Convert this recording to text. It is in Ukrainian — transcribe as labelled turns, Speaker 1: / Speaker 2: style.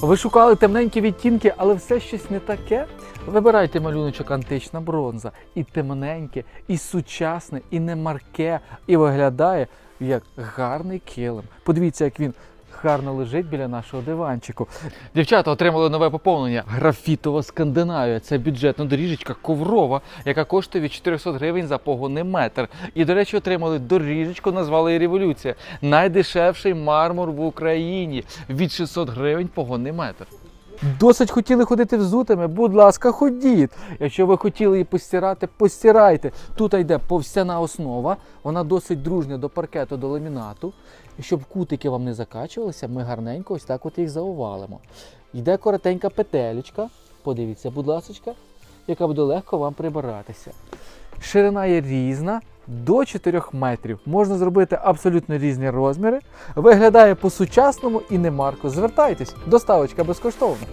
Speaker 1: Ви шукали темненькі відтінки, але все щось не таке. Вибирайте малюночок антична бронза. І темненьке, і сучасне, і не марке, і виглядає як гарний килим. Подивіться, як він гарно лежить біля нашого диванчику. Дівчата отримали нове поповнення. Графітова Скандинавія. Це бюджетна доріжечка коврова, яка коштує від 400 гривень за погонний метр. І, до речі, отримали доріжечку, назвали революція. Найдешевший мармур в Україні від 600 гривень погонний метр. Досить хотіли ходити взутими, будь ласка, ходіть. Якщо ви хотіли її постирати, постирайте. Тут йде повстяна основа, вона досить дружня до паркету, до ламінату. І щоб кутики вам не закачувалися, ми гарненько ось так от їх заувалимо. Йде коротенька петелечка, подивіться, будь ласка, яка буде легко вам прибиратися. Ширина є різна, до 4 метрів. Можна зробити абсолютно різні розміри. Виглядає по-сучасному і не марко. Звертайтесь, доставочка безкоштовна.